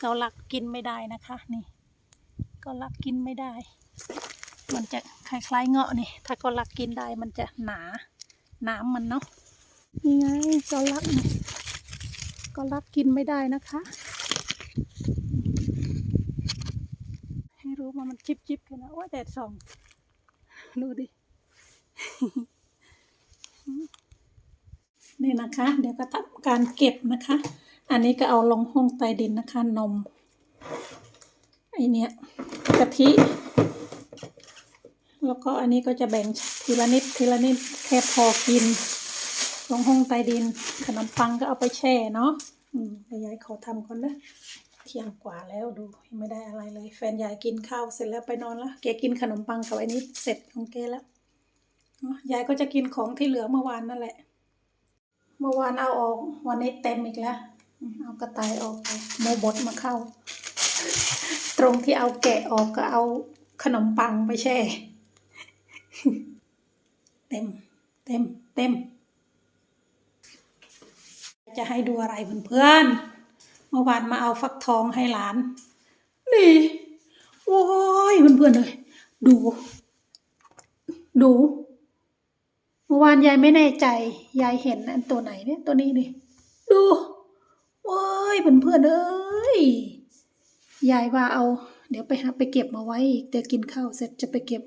เกาลักกินไม่ได้นะคะนี่เกาลักกินไม่ได้ มันจะคล้ายๆเงาะนี่ ถ้าเกาลักกินได้มันจะหนาน้ำมันเนาะนี่ไงเกาลักนี่เกาลักกินไม่ได้นะคะ ให้รู้ว่ามันจิบจิบกันนะโอ้ยแดดส่องดูดินี่นะคะ เดี๋ยวก็ทำการเก็บนะคะ อันนี้ก็เอาลงห้องใต้ดินนะคะนม ไอเนี้ยกะทิ แล้วก็อันนี้ก็จะแบ่งทีละนิดทีละนิดแค่พอกิน ลงห้องใต้ดิน ขนมปังก็เอาไปแช่เนาะอืมยายขอทำก่อนนะเที่ยงกว่าแล้วดูยังไม่ได้อะไรเลย แฟนยายกินข้าวเสร็จแล้วไปนอนแล้วแกกินขนมปังกับไอ้นี้เสร็จของแกแล้วยายก็จะกินของที่เหลือเมื่อวานนั่นแหละ เมื่อวานเอาออกวันนี้เต็มอีกแล้ว เอากระต่ายออกไปโมบดมาเข้า ตรงที่เอาแกะออกก็เอาขนมปังไปแช่ เต็ม เต็ม เต็ม จะให้ดูอะไรเพื่อนๆเมื่อวานมาเอาฟักทองให้หลาน นี่ โอ้ยเพื่อนๆเลย ดู ดูเมื่อวานยายไม่แน่ใจ ยายเห็นอันตัวไหนเนี่ย ตัวนี้นี่ดู โอ้ยเพื่อนๆเอ้ยยายว่าเอา เดี๋ยวไปหาไปเก็บมาไว้อีกเดี๋ยวกินข้าวเสร็จจะไปเก็บ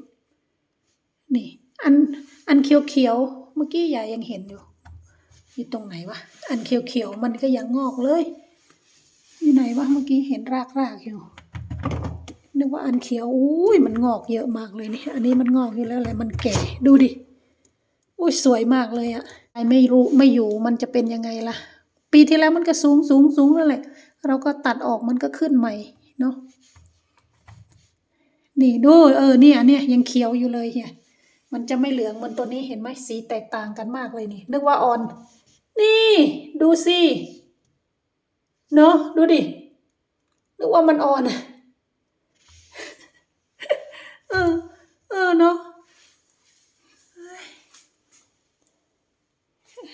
นี่ อันอันเขียวๆเมื่อกี้ยายยังเห็นอยู่อยู่ตรงไหนวะอันเขียวๆมันก็ยังงอกเลย อยู่ไหนวะเมื่อกี้เห็นรากๆอยู่นึกว่าอันเขียวอุ้ยมันงอกเยอะมากเลยนี่อันนี้มันงอกอยู่แล้วแหละมันแก่ดูดิอุ้ยสวยมากเลยอะไอไม่รู้ไม่อยู่มันจะเป็นยังไงล่ะ ปีที่แล้วมันก็สูงสูงสูงแล้วแหละ เราก็ตัดออกมันก็ขึ้นใหม่เนาะนี่ดูเออเนี่ยเนี่ยยังเขียวอยู่เลยเนี่ยมันจะไม่เหลืองเหมือนตัวนี้เห็นไหมสีแตกต่างกันมากเลยนี่นึกว่าอ่อน นี่ดูสิเนาะดูดินึกว่ามันอ่อนเออเออเนาะ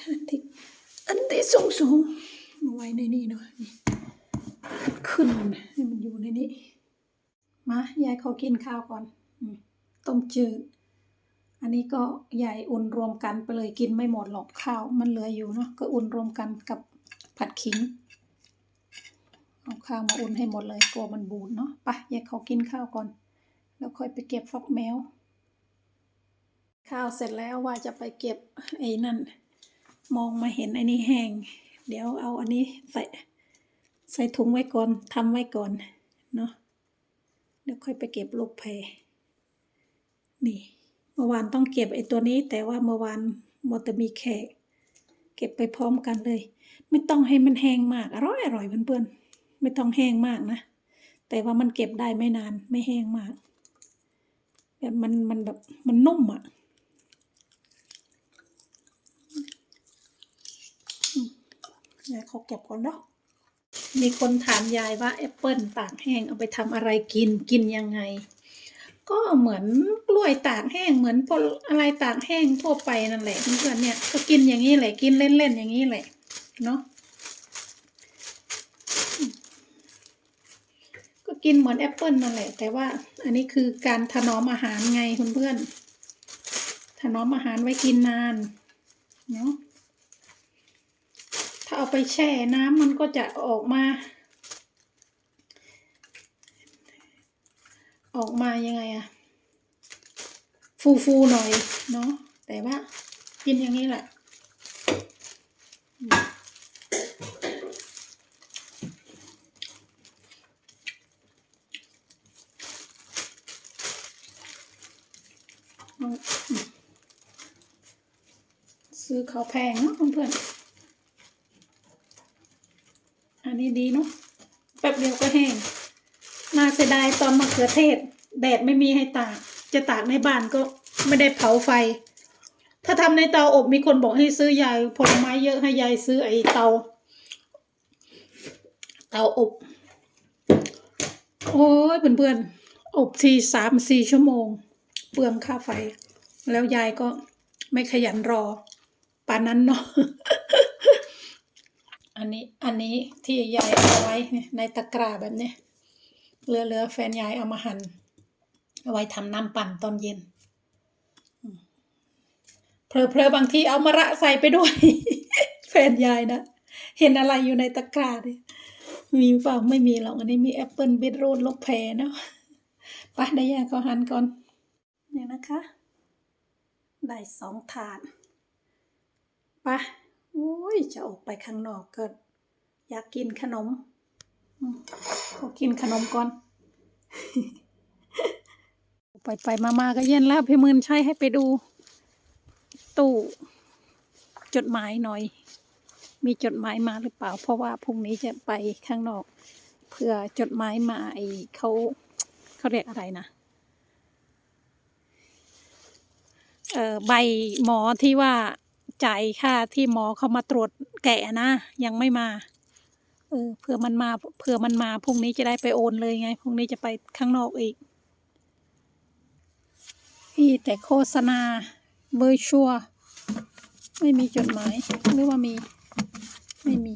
อันที่อันที่ สูงสูงๆมาไว้ในนี่หน่อยขึ้นให้มันอยู่ในนี้ มายายขอกินข้าวก่อนต้มจืด อันนี้ก็ยายอุ่นรวมกันไปเลยกินไม่หมดหรอกข้าว มันเหลืออยู่เนาะก็อุ่นรวมกันกับผัดขิงเอาข้าวมาอุ่นให้หมดเลยกลัวมันบูดเนาะไปยายขอกินข้าวก่อน แล้วค่อยไปเก็บฟักแมว ข้าวเสร็จแล้วว่าจะไปเก็บไอ้นั่น มองมาเห็นไอ้นี่แห้ง เดี๋ยวเอาอันนี้ใส่ใส่ถุงไว้ก่อนทำไว้ก่อนเนาะเดี๋ยวค่อยไปเก็บลูกแพรนี่ เมื่อวานต้องเก็บไอ้ตัวนี้ แต่ว่าเมื่อวานมอตมีแขกเก็บไปพร้อมกันเลย ไม่ต้องให้มันแห้งมากอร่อยอร่อยเพื่อนๆไม่ต้องแห้งมากนะ แต่ว่ามันเก็บได้ไม่นานไม่แห้งมากแบบมันมันแบบมันนุ่มอะ่ะ ยายขอเก็บก่อนเนาะมีคนถามยายว่าแอปเปิลตากแห้งเอาไปทำอะไรกินกินยังไง ก็เหมือนกล้วยตากแห้งเหมือนพวกอะไรตากแห้งทั่วไปนั่นแหละเพื่อนๆเนี่ยก็กินอย่างนี้แหละกินเล่นๆอย่างนี้แหละเนาะก็กินเหมือนแอปเปิลนั่นแหละ แต่ว่าอันนี้คือการถนอมอาหารไงเพื่อนๆถนอมอาหารไว้กินนานเนาะาเอาไปแช่น้ำมันก็จะออกมา ออกมายังไงอะฟูฟูๆหน่อยเนาะแต่ว่ากินอย่างนี้แหละซื้อเขาแพงเนาะเพื่อนๆ อั นี้ดีเนาะแป๊บเดียวก็แห้งน่าเสียดายตอนมะเขือเทศ แดดไม่มีให้ตาก จะตากในบ้านก็ไม่ได้เผาไฟ ถ้าทำในเตาอบมีคนบอกให้ซื้อยายผลไม้เยอะให้ยายซื้อไอ้เตา เตาอบ โอ้ยเพื่อนๆอบทีสามสี่ชั่วโมง เปลืองค่าไฟ แล้วยายก็ไม่ขยันรอป่านนั้นเนาะ อันนี้อันนี้ที่ยายเอาไว้ในตะกร้าแบบนี้เหลือเหลือแฟนยายเอามาหั่นเอาไว้ทำน้ำปั่นตอนเย็นเพลอเพลบางทีเอามะระใส่ไปด้วย แฟนยายนะเห็นอะไรอยู่ในตะกร้าดิมีเปล่าไม่มีหรอกอันนี้มีแอปเปิลบิทรูทลูกแพรเนาะไปได้ยาก็หั่นก่อนเนี่ยนะคะ ได้สองถาดไปะ โอ้ยจะออกไปข้างนอกเกิดอยากกินขนมขอกินขนมก่อน ไปไปมามาก็เย็นแล้วพี่มืนใช้ให้ไปดู ตู้จดหมายหน่อย มีจดหมายมาหรือเปล่า เพราะว่าพรุ่งนี้จะไปข้างนอก เพื่อจดหมายมาไอเขาเขาเรียกอะไรนะเออใบหมอที่ว่า ใจค่าที่หมอเขามาตรวจแกะนะ ยังไม่มา เออเผื่อมันมาเผื่อมันมาพรุ่งนี้จะได้ไปโอนเลยไงพรุ่งนี้จะไปข้างนอกอีกพี่แต่โฆษณาเบอร์ชัวร์ไม่มีจดหมายหรือว่ามี ไม่มี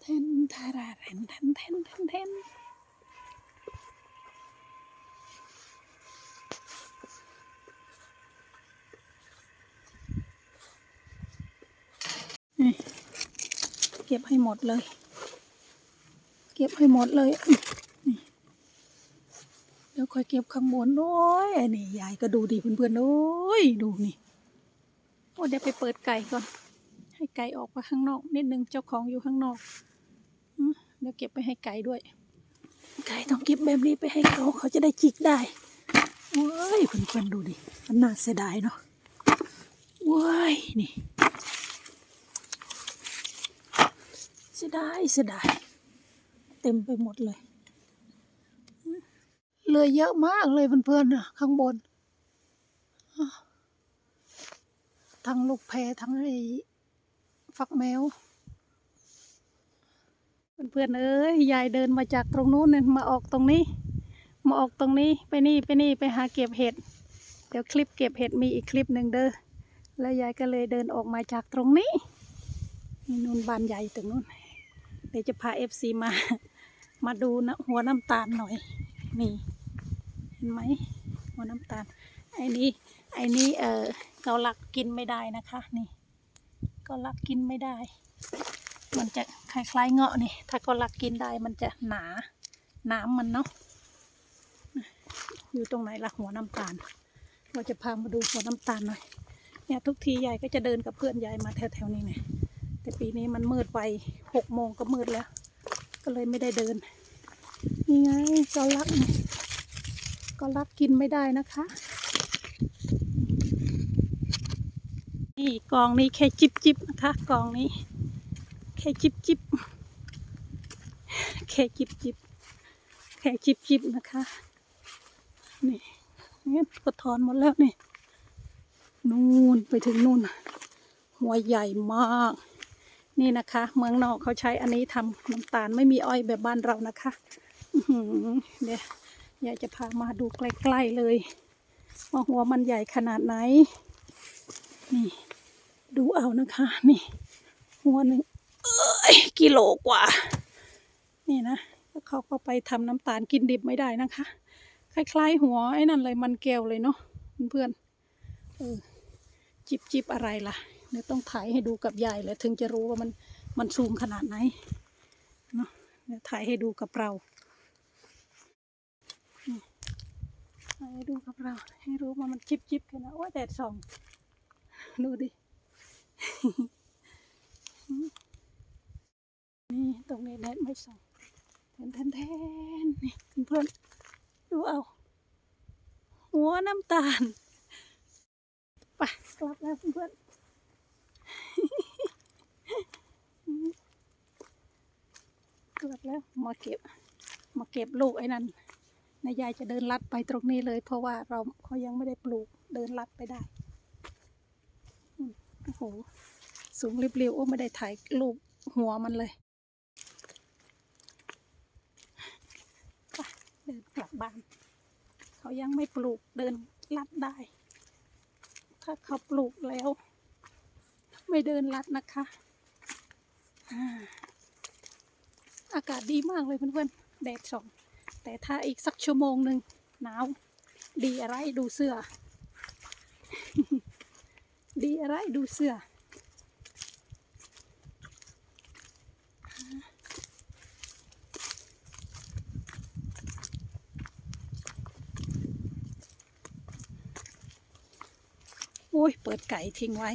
เทนทาราเรนเทนเทนเทนเทน นี่เก็บให้หมดเลย เก็บให้หมดเลยนี่เดี๋ยวค่อยเก็บข้างบนด้วยไอ้นี่ยายก็ดูดิเพื่อนๆโอ้ยดูนี่โอ้เดี๋ยวไปเปิดไก่ก่อนให้ไก่ออกมาข้างนอก นิดนึงเจ้าของอยู่ข้างนอกเดี๋ยวเก็บไปให้ไก่ด้วย ไก่ต้องเก็บแบบนี้ไปให้เขาเขาจะได้จิกได้เว้ยเพื่อนๆดูดิมันน่าเสียดายเนาะเว้ยนี่ สียดายเสียดายเต็มไปหมดเลยเหลือเยอะมากเลยเพื่อนๆน่ะข้างบน ทั้งลูกแพทั้งไอ้ฟักแมว เพื่อนๆเอ้ยยายเดินมาจากตรงนู้นเนี่ยมาออกตรงนี้ มาออกตรงนี้ไปนี่ไปนี่ไปหาเก็บเห็ด เดี๋ยวคลิปเก็บเห็ดมีอีกคลิปหนึ่งเด้อแล้วยายก็เลยเดินออกมาจากตรงนี้นี่นู่นบานใหญ่ตรงนู้น เดี๋ยวจะพาเอฟซีมา มาดูนะหัวน้ำตาลหน่อย นี่เห็นไหมหัวน้ำตาล ไอ้นี้ไอ้นี้เออเกาลักกินไม่ได้นะคะ นี่เกาลักกินไม่ได้ มันจะคล้ายๆเงาะนี่ ถ้าเกาลักกินได้มันจะหนาน้ำมันเนาะอยู่ตรงไหนละหัวน้ำตาล เราจะพามาดูหัวน้ำตาลหน่อยเนี่ยทุกทียายก็จะเดินกับเพื่อนยายมาแถวๆนี้เนี่ย แต่ปีนี้มันมืดไปหกโมงก็มืดแล้ว ก็เลยไม่ได้เดิน นี่ไงกอลักกอลักกินไม่ได้นะคะ นี่กองนี้แค่จิบจิบนะคะกองนี้ แค่จิบจิบแค่จิบจิบแค่จิบจิบนะคะ นี่นี่ก็ถอนหมดแล้วนี่ นู่นไปถึงนู่น หัวใหญ่มาก นี่นะคะ เมืองนอกเขาใช้อันนี้ทำน้ำตาลไม่มีอ้อยแบบบ้านเรานะคะเดี๋ยวอยากจะพามาดูใกล้ๆเลยว่าหัวมันใหญ่ขนาดไหน นี่ ดูเอานะคะ นี่ หัวหนึ่งเอ้ยกิโลกว่า นี่นะแล้วเขาก็ไปทำน้ำตาลกินดิบไม่ได้นะคะ คล้าย ๆ หัวไอ้นั่นเลยมันแก้วเลยเนาะเพื่อนๆเออจิบจิบอะไรล่ะ เดี๋ยวต้องถ่ายให้ดูกับยายเลยถึงจะรู้ว่ามันมันสูงขนาดไหนเนาะเดี๋ยวถ่ายให้ดูกับเราถ่ายให้ดูกับเรา ให้รู้ว่ามันจิบจิบกันนะโอ้แดดส่องดูดินี่ตรงนี้แดดไม่ส่องแทนแทนแทนนี่เพื่อนดูเอา หัวน้ำตาลไปกลับแล้วเพื่อน ๆกลับแล้วมาเก็บมาเก็บลูกไอ้นั่นนายยายจะเดินลัดไปตรงนี้เลย เพราะว่าเราเขายังไม่ได้ปลูกเดินลัดไปได้โอ้โหสูงริบๆโอ้ไม่ได้ถ่ายรูปหัวมันเลยไปเดินกลับบ้านเขายังไม่ปลูกเดินลัดได้ ถ้าเขาปลูกแล้ว ไม่เดินลัดนะคะอ่า อากาศดีมากเลยเพื่อนๆแดดส่อง แต่ถ้าอีกสักชั่วโมงหนึ่งหนาว ดีอะไรดูเสื้อ ดีอะไรดูเสื้อ โอ้ย เปิดไก่ทิ้งไว้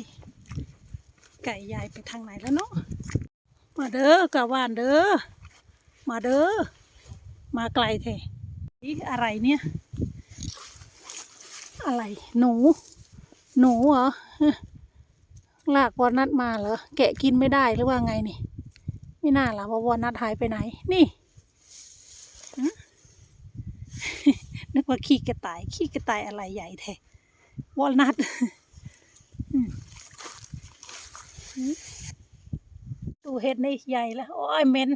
ไก่ยายไปทางไหนแล้วเนาะมาเด้อกะว่านเด้อ มาเด้อ มาไกลแท้นี่อะไรเนี่ย อะไร หนู หนูเหรอ ลากวอลนัทมาเหรอ แกะกินไม่ได้หรือว่าไงนี่ ไม่น่าล่ะว่าวอลนัทหายไปไหน นี่นึกว่าขี้กระต่าย ขี้กระต่ายอะไรใหญ่แท้วอลนัทดูเห็ดนี่ใหญ่แล้ว โอ้ยเหม็น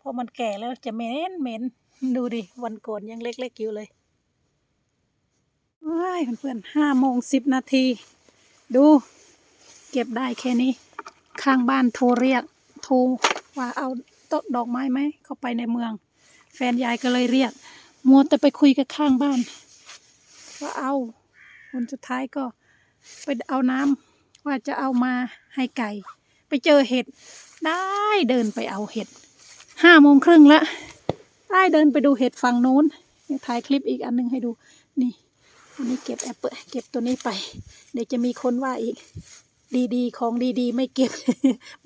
พอมันแก่แล้วจะเหม็นเหม็นดูดิ วันก่อนยังเล็กๆอยู่เลยว้ายเพื่อนๆห้าโมงสิบนาที ดู เก็บได้แค่นี้ ข้างบ้านโทรเรียก โทรว่าเอาต้นดอกไม้ไหม เข้าไปในเมือง แฟนยายก็เลยเรียก มัวแต่ไปคุยกับข้างบ้าน ว่าเอาคนสุดท้ายก็ไปเอาน้ำว่าจะเอามาให้ไก่ ไปเจอเห็ด ได้เดินไปเอาเห็ด ห้าโมงครึ่งละได้เดินไปดูเห็ดฝั่งโน้นเดี๋ยวถ่ายคลิปอีกอันหนึงให้ดู นี่อันนี้เก็บแอปเปิลเก็บตัวนี้ไป เดี๋ยวจะมีคนว่าอีก ดีๆ ของดีๆ ไม่เก็บ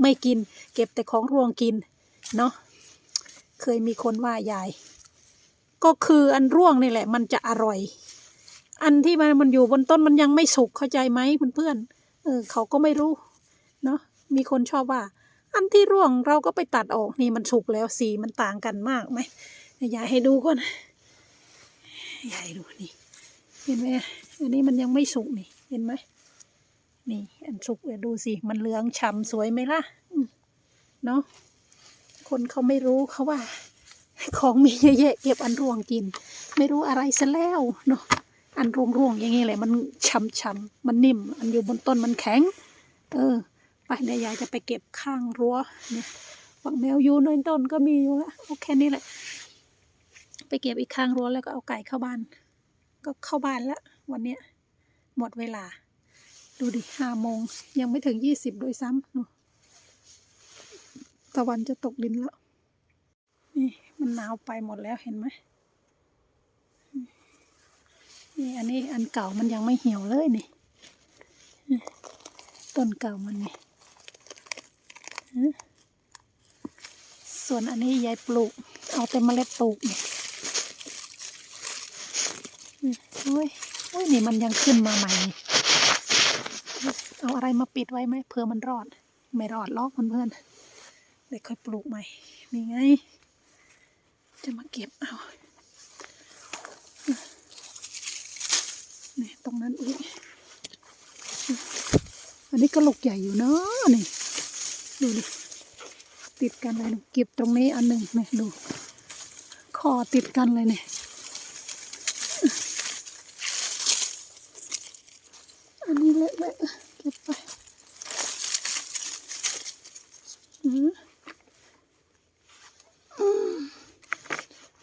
ไม่กิน เก็บแต่ของรวงกิน เนาะ เคยมีคนว่ายาย ก็คืออันร่วงนี่แหละ มันจะอร่อย อันที่มันมันอยู่บนต้นมันยังไม่สุกเข้าใจไหมเพื่อนๆเออเขาก็ไม่รู้ เนาะ มีคนชอบว่า อันที่ร่วงเราก็ไปตัดออกนี่มันสุกแล้วสีมันต่างกันมากไหมยายให้ดูก่อนยายดูนี่ เห็นไหมอันนี้มันยังไม่สุกนี่ เห็นไหมนี่ อันสุกเนี่ยดูสิ มันเหลืองฉ่ำสวยไหมล่ะเนาะคนเขาไม่รู้เขาว่า ของมีเยอะแยะเก็บอันร่วงกิน ไม่รู้อะไรซะแล้วเนาะอันร่วงๆอย่างนี้แหละมันช้ำๆมันนิ่ม อันอยู่บนต้นมันแข็ง เออ ไปเดี๋ยวยายจะไปเก็บข้างรั้วเนี่ยฝักแมวยูนต้นก็มีอยู่แล้วโอเคนี่แหละ ไปเก็บอีกข้างรั้วแล้วก็เอาไก่เข้าบ้าน ก็เข้าบ้านแล้ววันเนี้ยหมดเวลา ดูดิห้าโมงยังไม่ถึงยี่สิบด้วยซ้ำนู่นตะวันจะตกดินแล้ว นี่มันหนาวไปหมดแล้วเห็นไหมนี่อันนี้อันเก่ามันยังไม่เหี่ยวเลยนี่ ต้นเก่ามันนี่ ส่วนอันนี้ยายปลูก เอาแต่เมล็ดปลูกเนี่อืมโอ้ยโอ้ยนี่มันยังขึ้นมาใหม่ เอาอะไรมาปิดไว้ไหมเผื่อมันรอด ไม่รอดลอกเพื่อนๆเดี๋ยวค่อยปลูกใหม่ นี่ไง จะมาเก็บเอานี่ตรงนั้นอุ้ยอันนี้ก็ลูกใหญ่อยู่เนาะนี่ ดูดิติดกันเลยเก็บตรงนี้อันหนึ่งนี่ดูคอติดกันเลยเนี่ยอันนี้เละๆเก็บไป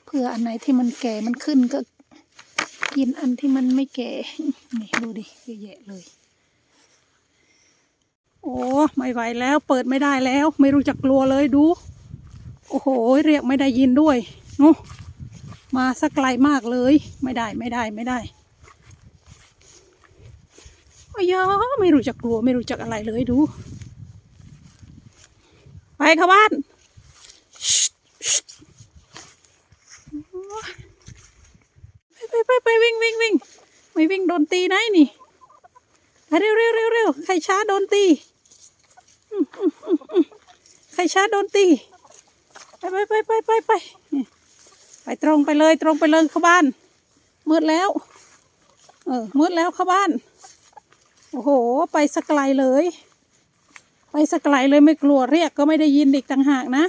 เผื่ออันไหนที่มันแก่มันขึ้นก็กินอันที่มันไม่แก่นี่ดูดิเยอะแยะเลย ไม่ไหวแล้ว เปิดไม่ได้แล้ว ไม่รู้จักกลัวเลยดู โอ้โห เรียกไม่ได้ยินด้วยนูมาสักไกลมากเลย ไม่ได้ไม่ได้ไม่ได้อายไม่รู้จักกลัวไม่รู้จักอะไรเลยดู ไปเข้าบ้านชิดไปไปไปวิ่งวิ่งวิ่งไม่วิ่งโดนตีไหนนี่เร็วเร็วเร็วเร็วใครช้าโดนตี ใครช้าโดนตีไปไปไปไปไปไปไปตรงไปเลยตรงไปเลยเข้าบ้านมืดแล้ว เออมืดแล้วเข้าบ้าน โอ้โห ไปสกไกลเลย ไปสกไกลเลยไม่กลัวเรียกก็ไม่ได้ยินอีกต่างหากนะ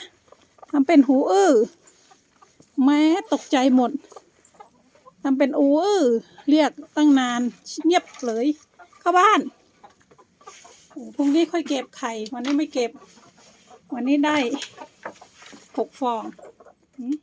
ทำเป็นหูอื้อแม้ตกใจหมดทำเป็นอูอื้อเรียกตั้งนานเงียบเลย เข้าบ้าน พรุ่งนี้ค่อยเก็บไข่ วันนี้ไม่เก็บ วันนี้ได้หกฟองอืม